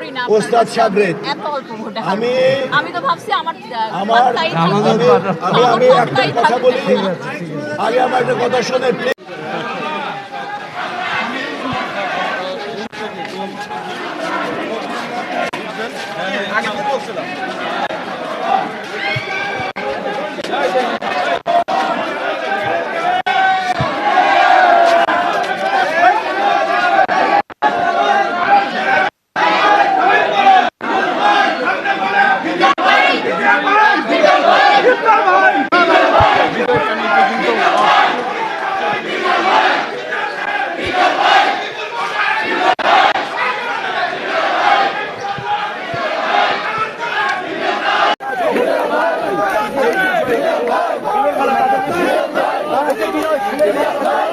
করি না ওস্তাদ কাছে। এত অল্প ভোটে আমি- আমি তো ভাবছি আমার আহ, আমার আমি আমি আমি একটা কথা বলি আগে আমার একটা কথা শোনেন please। বিপ্লব সাহেবের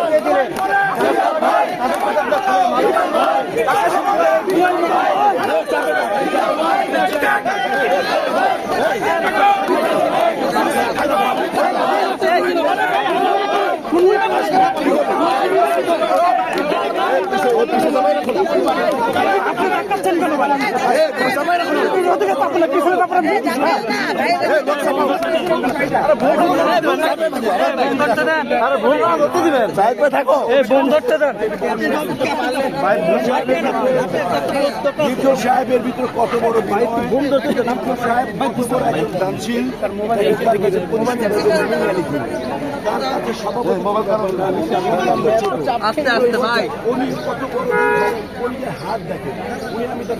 ভিতরে কত বড় বিপ্লব সাহেব বিপ্লবের একজন দানশীল তার আস্তে আস্তে, ভাই। উনি কত বড় হাত দেখে উনি আমি তার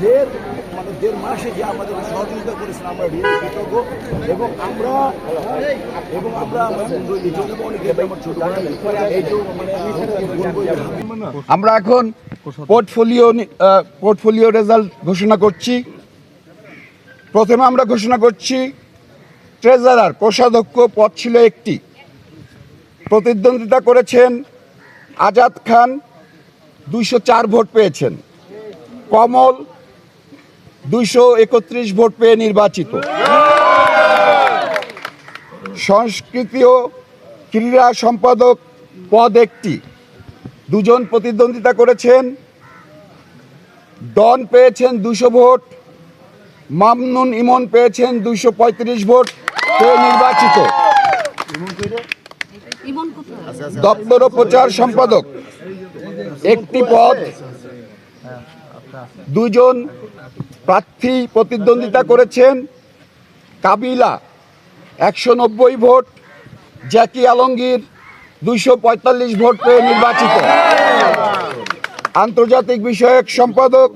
দেড় মানে দেড় মাসে যে আমাদের সহযোগিতা করেছেন আমরা কৃতজ্ঞ এবং আমরা এবং আমরা মানে হাবিব- আমরা এখন পোর্টফোলিও পোর্টফোলিও রেজাল্ট ঘোষণা করছি। প্রথমে আমরা ঘোষণা করছি ট্রেজারার কোষাধ্যক্ষ পদ ছিল একটি। প্রতিদ্বন্দ্বিতা করেছেন আজাদ খান, দুইশো চার ভোট পেয়েছেন। কমল দুইশো একত্রিশ ভোট পেয়ে নির্বাচিত। সংস্কৃতি ও ক্রীড়া সম্পাদক পদ একটি। দুজন প্রতিদ্বন্দ্বিতা করেছেন। ডন পেয়েছেন দুশো ভোট। মামনুন ইমন পেয়েছেন দুইশো পঁয়ত্রিশ ভোট। পেয়ে নির্বাচিত? দপ্তর প্রচার সম্পাদক। একটি পদ। দুজন প্রার্থী প্রতিদ্বন্দ্বিতা করেছেন কাবিলা, একশো নব্বই ভোট, জ্যাকি আলমগীর, দুইশো পঁয়তাল্লিশ ভোট পেয়ে নির্বাচিত। আন্তর্জাতিক বিষয়ক সম্পাদক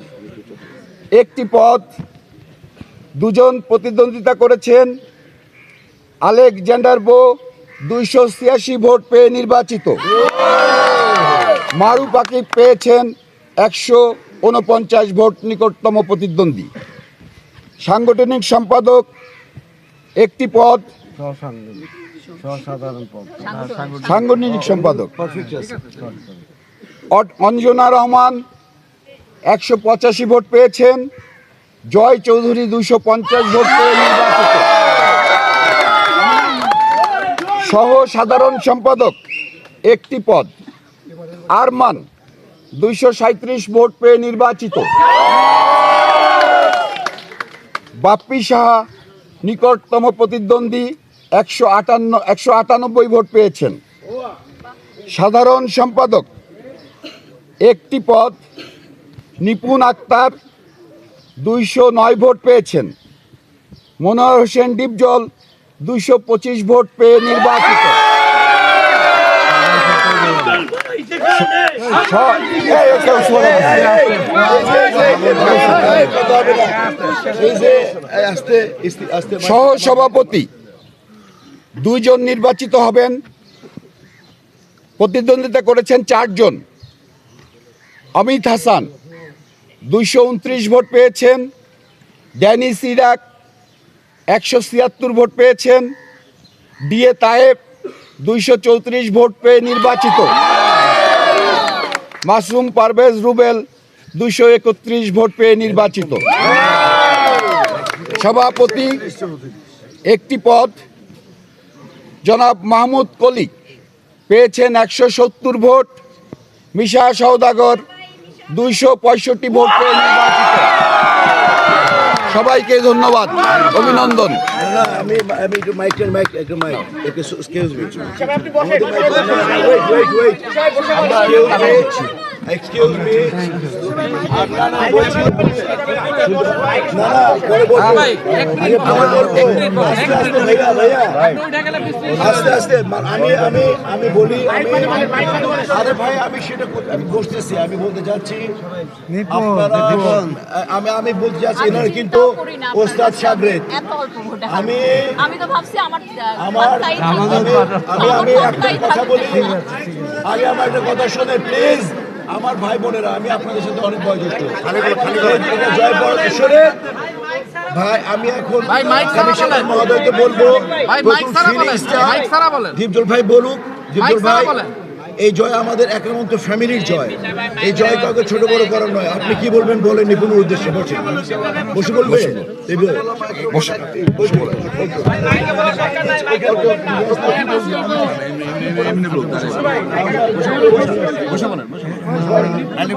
একটি পদ দুজন প্রতিদ্বন্দ্বিতা করেছেন। আলেকজান্ডার বো দুইশো ছিয়াশি ভোট পেয়ে নির্বাচিত। মারু পাকি পেয়েছেন একশো উনপঞ্চাশ ভোট নিকটতম প্রতিদ্বন্দ্বী। সাংগঠনিক সম্পাদক একটি পদ। সাংগঠনিক সম্পাদক। অঞ্জনা রহমান একশো পঁচাশি ভোট পেয়েছেন। জয় চৌধুরী দুশো পঞ্চাশ ভোট পেয়ে নির্বাচিত। সহ সাধারণ সম্পাদক একটি পদ। আরমান দুইশো সাঁত্রিশ ভোট পেয়ে নির্বাচিত। বাপ্পি সাহা নিকটতম প্রতিদ্বন্দ্বী একশো আটান্ন, একশো আটানব্বই ভোট পেয়েছেন। সাধারণ সম্পাদক একটি পদ নিপুণ আক্তার দুইশো নয় ভোট পেয়েছেন। মনোহর হোসেন ডিপজল দুইশো পঁচিশ ভোট পেয়ে নির্বাচিত স- এই, এই, কেউ শোনে না। এই যে আস্তে ইস্তি- আস্তে সহসভাপতি, দুইজন নির্বাচিত হবেন, প্রতিদ্বন্দ্বিতা করেছেন চারজন। অমিত হাসান, দুইশো উনত্রিশ ভোট পেয়েছেন। ড্যানি সিরাক, একশো ছিয়াত্তর ভোট পেয়েছেন। ডিএ তায়েব দুইশো চৌত্রিশ ভোট পেয়ে নির্বাচিত। মাসুম পারভেজ রুবেল দুশো একত্রিশ ভোট পেয়ে নির্বাচিত। সভাপতি একটি পদ জনাব মাহমুদ কলি পেয়েছেন একশো সত্তর ভোট। মিশা সৌদাগর দুইশো পঁয়ষট্টি ভোট পেয়ে নির্বাচিত। সবাইকে ধন্যবাদ অভিনন্দন। আমি আমি একটু মাইক মাইক একটু মাইক। একটু excuse me wait wait wait excuse me আস্তে আস্তে ভাইয়া ভাইয়া আস্তে আস্তে আমি আমি আমি বলি আরে ভাই আমি সেটা করতে- আমি বসতেছি আমি বলতে চাচ্ছি আমি আমি বলতে চাচ্ছি এনার কিন্তু ওস্তাদ সাবরেদ আমি আমি তো ভাবছি আমার আমার আমি। আমি একটা কথা বলি। আগে আমার একটা কথা শোনে প্লিজ আমার ভাই বোনেরা আমি আপনাদের সাথে অনেক বয়োজ্যেষ্ট এটা জয় বড় ভাই আমি এখন কমিশনার মহোদয়কে বলব দীপজল ভাই বলুক দীপজল ভাই এই জয় আমাদের একমাত্র ফ্যামিলির জয় এই জয় কাউকে ছোট বড় করার নয় আপনি কি বলবেন বলেন নিপুণের উদ্দেশ্যে বসে বসে বলবেন দীপজল বসে বসে and